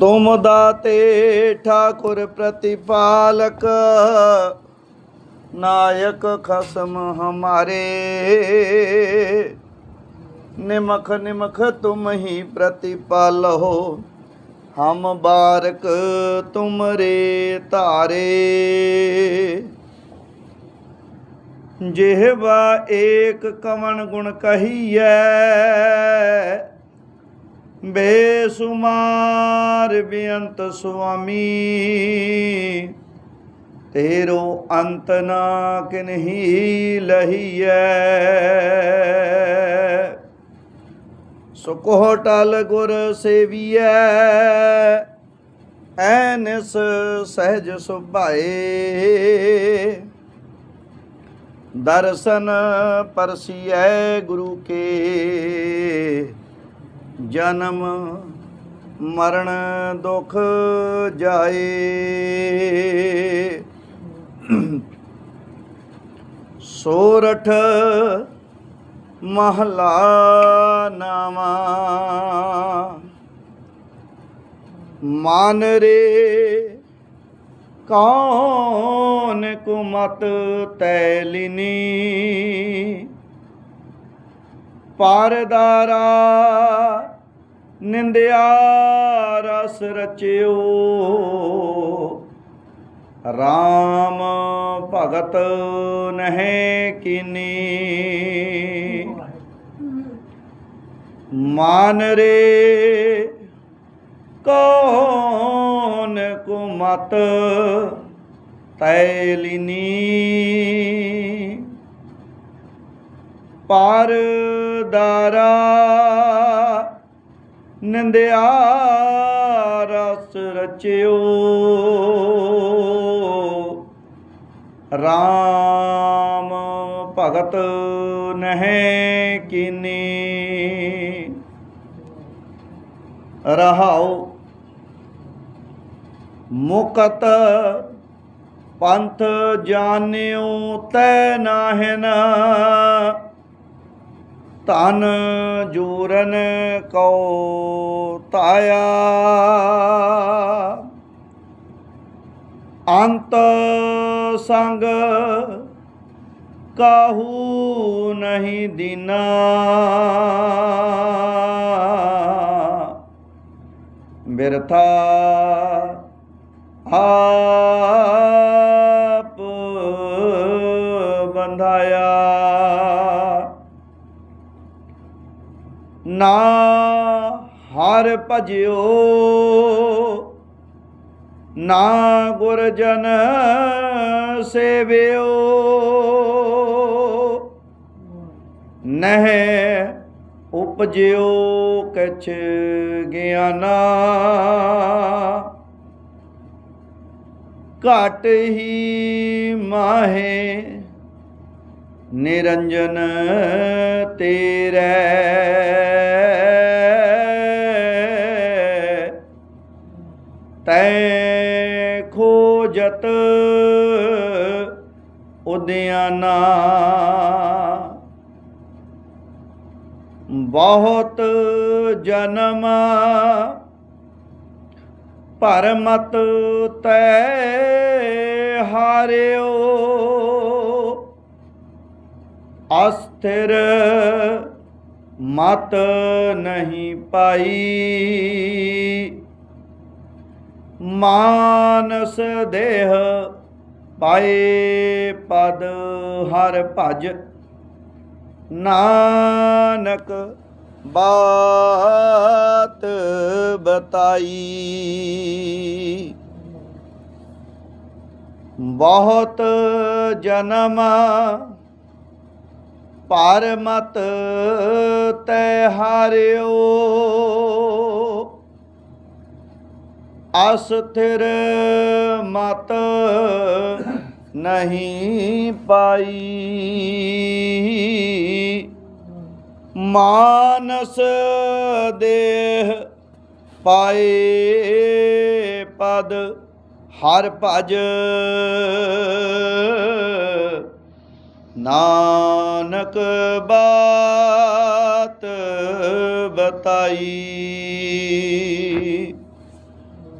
ਤੁਮ ਦਾਤੇ ਠਾਕੁਰ ਪ੍ਰਤਿਪਾਲਕ, ਨਾਇਕ ਖਸਮ ਹਮਾਰੇ। ਨਿਮਖ ਨਿਮਖ ਤੁਮ ਹੀ ਪ੍ਰਤਿਪਾਲੋ ਹਮ ਬਾਰਕ ਤੁਮਰੇ ਧਾਰੇ। ਜਿਹਵਾ ਏਕ ਕਵਣ ਗੁਣ ਕਹੀਐ ਬੇਸੁਮਾਰ ਬੇਅੰਤ ਸੁਆਮੀ, ਤੇਰੋ ਅੰਤ ਨਾ ਕਿਨਹੀ ਲਹੀਐ। ਸੁਕੋ ਟਲ ਗੁਰ ਸੇਵੀਐ, ਐਨਸ ਸਹਿਜ ਸੁਭਾਏ। ਦਰਸ਼ਨ ਪਰਸੀਐ ਗੁਰੂ ਕੇ। ਜਨਮ ਮਰਨ ਦੁਖ ਜਾਏ। ਸੋਰਠ ਮਹਲਾ ਨਾਵਾ ਮਨ ਰੇ ਕੌਣ ਕੁਮਤ ਤੈਲਿਨੀ ਪਾਰਦਾਰਾ ਨਿੰਦਿਆ ਰਸ ਰਚਿਓ। RAM ਭਗਤ ਨਹਿ ਕੀਨੀ। ਮਾਨ ਰੇ ਕੌਣ ਕੁਮਤ ਤੈਲਿਨੀ ਪਾਰਦਾਰਾ ਨੰਦਿਆ ਰਸ ਰਚਿਓ। RAM ਭਗਤ ਨਹਿ ਕੀਨੀ। ਰਹਾਉ ਮੁਕਤ ਪੰਥ ਜਾਣਿਓ ਤੈ ਨਾਹਿਨ। ਧਨ ਜੂਰਨ ਕਉ ਤਾਇਆ ਅੰਤ ਸੰਗ ਕਾਹੂ ਨਹੀਂ ਦੀਨਾ। ਬਿਰਥਾ ਆਪ ਬੰਧਾਇਆ। ਨਾ ਹਰ ਭਜਿਓ। ਨਾ ਗੁਰਜਨ ਸੇਵਿਓ। ਨਹਿ ਉਪਜਿਓ ਕਛ ਗਿਆਨਾ। ਘਟ ਹੀ ਮਾਹੇ ਨਿਰੰਜਨ ਤੇਰੇ। ਤੈ ਖੋਜਤ ਉਦਿਆਨਾ ਬਹੁਤ ਜਨਮ ਪਰਮਤ ਤੈ ਹਾਰਿਓ। ਅਸਥਿਰ ਮਤ ਨਹੀਂ ਪਾਈ। ਮਾਨਸ ਦੇਹ ਪਾਏ ਪਦ ਹਰ ਭਜ। ਨਾਨਕ ਬਾਤ ਬਤਾਈ। ਬਹੁਤ ਜਨਮ ਪਰਮਤ ਤੈ ਹਾਰਿਓ। ਅਸਥਿਰ ਮਤ ਨਹੀਂ ਪਾਈ। ਮਾਨਸ ਦੇਹ ਪਾਏ ਪਦ ਹਰ ਭਜ ਨਾਨਕ ਬਾਤ ਬਤਾਈ।